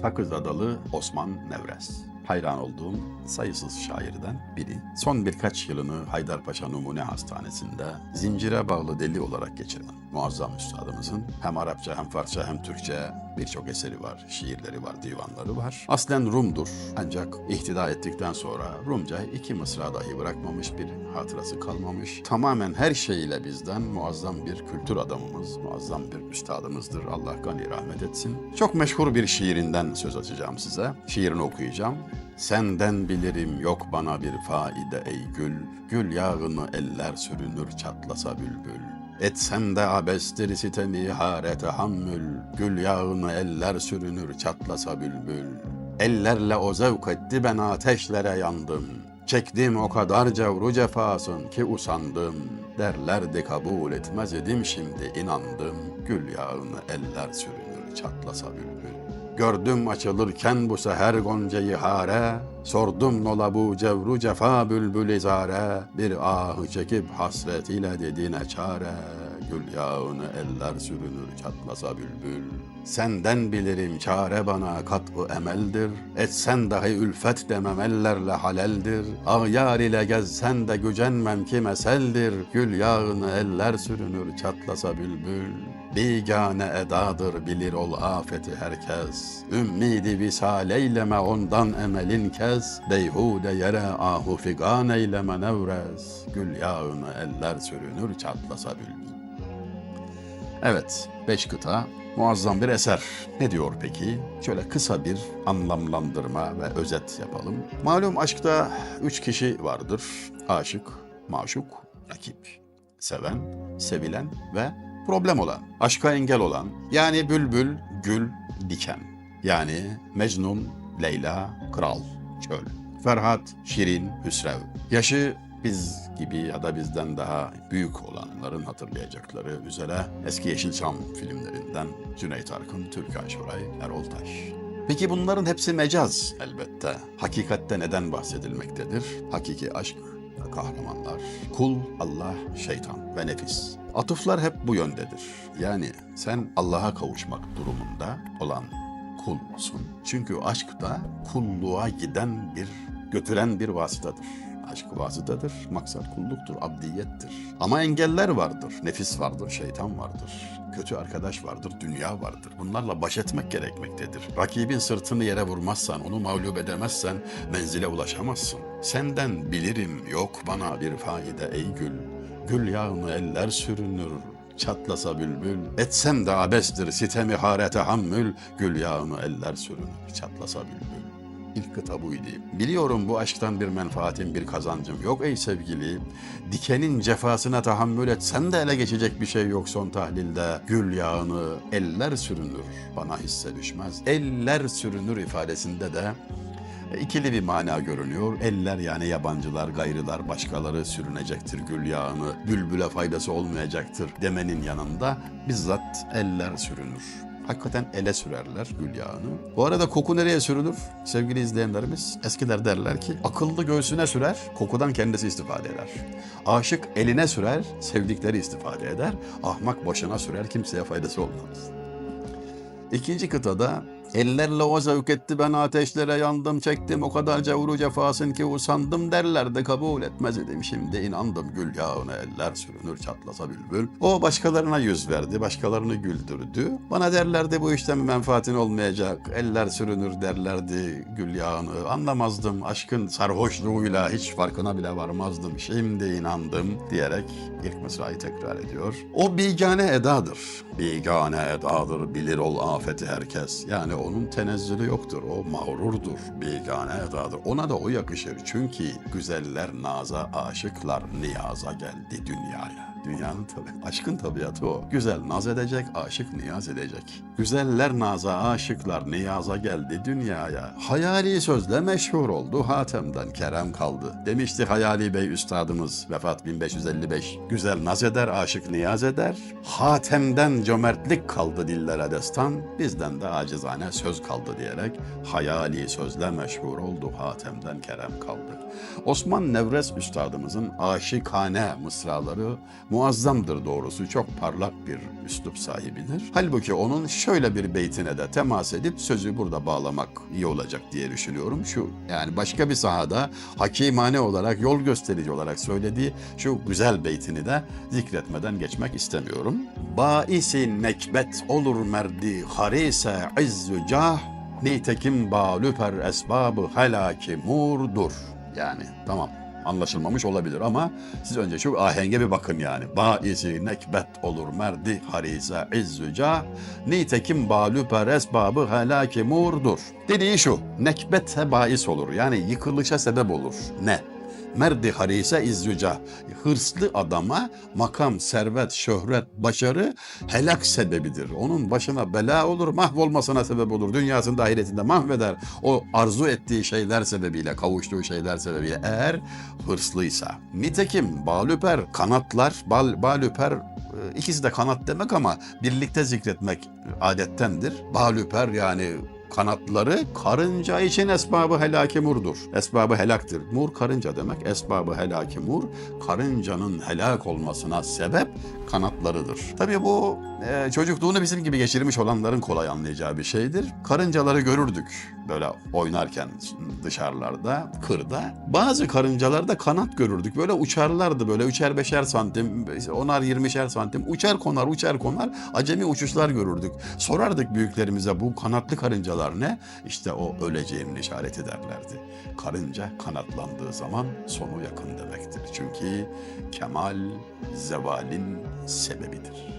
Sakız Adalı Osman Nevrez. Hayran olduğum sayısız şairden biri. Son birkaç yılını Haydarpaşa Numune Hastanesi'nde zincire bağlı deli olarak geçiren muazzam üstadımızın hem Arapça hem Farsça hem Türkçe birçok eseri var, şiirleri var, divanları var. Aslen Rum'dur ancak ihtida ettikten sonra Rumca iki mısra dahi bırakmamış bir hatırası kalmamış. Tamamen her şeyiyle bizden muazzam bir kültür adamımız, muazzam bir üstadımızdır. Allah gani rahmet etsin. Çok meşhur bir şiirinden söz açacağım size. Şiirini okuyacağım. Senden bilirim yok bana bir faide ey gül. Gül yağını eller sürünür çatlasa bülbül. Etsem de abestir sitemi hare tahammül. Gül yağını eller sürünür çatlasa bülbül. Ellerle o zevk etti ben ateşlere yandım. Çektim o kadar cevru cefasın ki usandım. Derlerdi kabul etmez idim şimdi inandım. Gül yağını eller sürünür çatlasa bülbül. Gördüm açılırken bu seher goncayı hare, Sordum nola bu cevru cefa bülbül izare, Bir ahı çekip hasret ile dediğine çare, Gül yağını eller sürünür çatlasa bülbül. Senden bilirim çare bana kat'u emeldir, Etsen dahi ülfet demem ellerle haleldir, Ağyar ile gezsen de gücenmem ki meseldir, Gül yağını eller sürünür çatlasa bülbül. Bigane edadır bilir ol afeti herkes. Ümmidi visal eyleme ondan emelin kes. Beyhude yere ahu figan eyleme nevrez. Gül yağını eller sürünür çatlasa bülbül. Evet, beş kıta muazzam bir eser. Ne diyor peki? Şöyle kısa bir anlamlandırma ve özet yapalım. Malum aşkta üç kişi vardır. Aşık, maşuk, rakip. Seven, sevilen ve problem olan. Aşka engel olan. Yani bülbül, gül, diken. Yani Mecnun, Leyla, kral, çöl. Ferhat, Şirin, Hüsrev. Yaşı biz gibi ya da bizden daha büyük olanların hatırlayacakları üzere eski Yeşilçam filmlerinden Cüneyt Arkın, Türkan Şoray, Erol Taş. Peki bunların hepsi mecaz elbette. Hakikatte neden bahsedilmektedir? Hakiki aşk kahramanlar, kul, Allah, şeytan ve nefis. Atıflar hep bu yöndedir. Yani sen Allah'a kavuşmak durumunda olan kulsun. Çünkü aşk da kulluğa giden bir, götüren bir vasıtadır. Aşk vasıtadır, maksat kulluktur, abdiyettir. Ama engeller vardır, nefis vardır, şeytan vardır. Kötü arkadaş vardır, dünya vardır. Bunlarla baş etmek gerekmektedir. Rakibin sırtını yere vurmazsan, onu mağlup edemezsen menzile ulaşamazsın. Senden bilirim yok bana bir faide ey gül. Gül yağını eller sürünür, çatlasa bülbül. Etsem de abestir sitemi hare tahammül. Gül yağını eller sürünür, çatlasa bülbül. İlk kıta buydu. Biliyorum bu aşktan bir menfaatim, bir kazancım yok ey sevgili. Dikenin cefasına tahammül etsen de ele geçecek bir şey yok son tahlilde. Gül yağını eller sürünür, bana hisse düşmez. Eller sürünür ifadesinde de İkili bir mana görünüyor. Eller yani yabancılar, gayrılar, başkaları sürünecektir gül yağını. Bülbüle faydası olmayacaktır demenin yanında bizzat eller sürünür. Hakikaten ele sürerler gül yağını. Bu arada koku nereye sürülür? Sevgili izleyenlerimiz eskiler derler ki akıllı göğsüne sürer, kokudan kendisi istifade eder. Aşık eline sürer, sevdikleri istifade eder. Ahmak başına sürer, kimseye faydası olmaz. İkinci kıtada ellerle o zevk etti ben ateşlere yandım çektim o kadar cevru cefasın ki usandım derlerdi kabul etmez idim şimdi inandım gül yağına eller sürünür çatlasa bülbül. O başkalarına yüz verdi başkalarını güldürdü. Bana derlerdi bu işten menfaatin olmayacak eller sürünür derlerdi gül yağını anlamazdım aşkın sarhoşluğuyla hiç farkına bile varmazdım şimdi inandım diyerek ilk mısrayı tekrar ediyor. O bigane edadır. Bigane edadır bilir ol afeti herkes. Yani onun tenezzülü yoktur. O mağrurdur. Bigane edadır. Ona da o yakışır. Çünkü güzeller naza, aşıklar niyaza geldi dünyaya. Dünyanın tabi, aşkın tabiatı o. Güzel naz edecek, aşık niyaz edecek. Güzeller naza, aşıklar niyaza geldi dünyaya. Hayali sözle meşhur oldu, Hatem'den kerem kaldı. Demişti Hayali Bey üstadımız, vefat 1555. Güzel naz eder, aşık niyaz eder. Hatem'den cömertlik kaldı dillere destan, bizden de acizane söz kaldı diyerek hayali sözle meşhur oldu, Hatem'den kerem kaldı. Osman Nevrez üstadımızın aşikane mısraları muazzamdır doğrusu. Çok parlak bir üslup sahibidir. Halbuki onun şöyle bir beytine de temas edip sözü burada bağlamak iyi olacak diye düşünüyorum. Şu yani başka bir sahada hakimane olarak, yol gösterici olarak söylediği şu güzel beytini de zikretmeden geçmek istemiyorum. Baisi nekbet olur merdi harise izzü cah Nitekim balüper esbabı helaki murdur. Yani tamam anlaşılmamış olabilir ama siz önce şu ahenge bir bakın yani. Baisi nekbet olur merdi harise izzüca nitekim balüper esbabı helaki murdur. Dediği şu nekbete bais olur yani yıkılışa sebep olur. Ne? Merdi harise izzüca. Hırslı adama makam, servet, şöhret, başarı helak sebebidir. Onun başına bela olur, mahvolmasına sebep olur. Dünyasında ahiretinde mahveder. O arzu ettiği şeyler sebebiyle, kavuştuğu şeyler sebebiyle eğer hırslıysa. Nitekim balüper, kanatlar, bal, balüper e, ikisi de kanat demek ama birlikte zikretmek adettendir. Balüper yani kanatları karınca için esbabı helaki murdur. Esbabı helaktır. Mur karınca demek. Esbabı helaki mur karıncanın helak olmasına sebep kanatlarıdır. Tabii bu e, çocukluğunu bizim gibi geçirmiş olanların kolay anlayacağı bir şeydir. Karıncaları görürdük böyle oynarken dışarılarda, kırda. Bazı karıncalarda kanat görürdük. Böyle uçarlardı böyle üçer beşer santim, onar yirmişer santim. Uçar konar, uçar konar. Acemi uçuşlar görürdük. Sorardık büyüklerimize bu kanatlı karıncalar ne? İşte o öleceğimin işaret ederlerdi. Karınca kanatlandığı zaman sonu yakın demektir. Çünkü kemal zevalin sebebidir.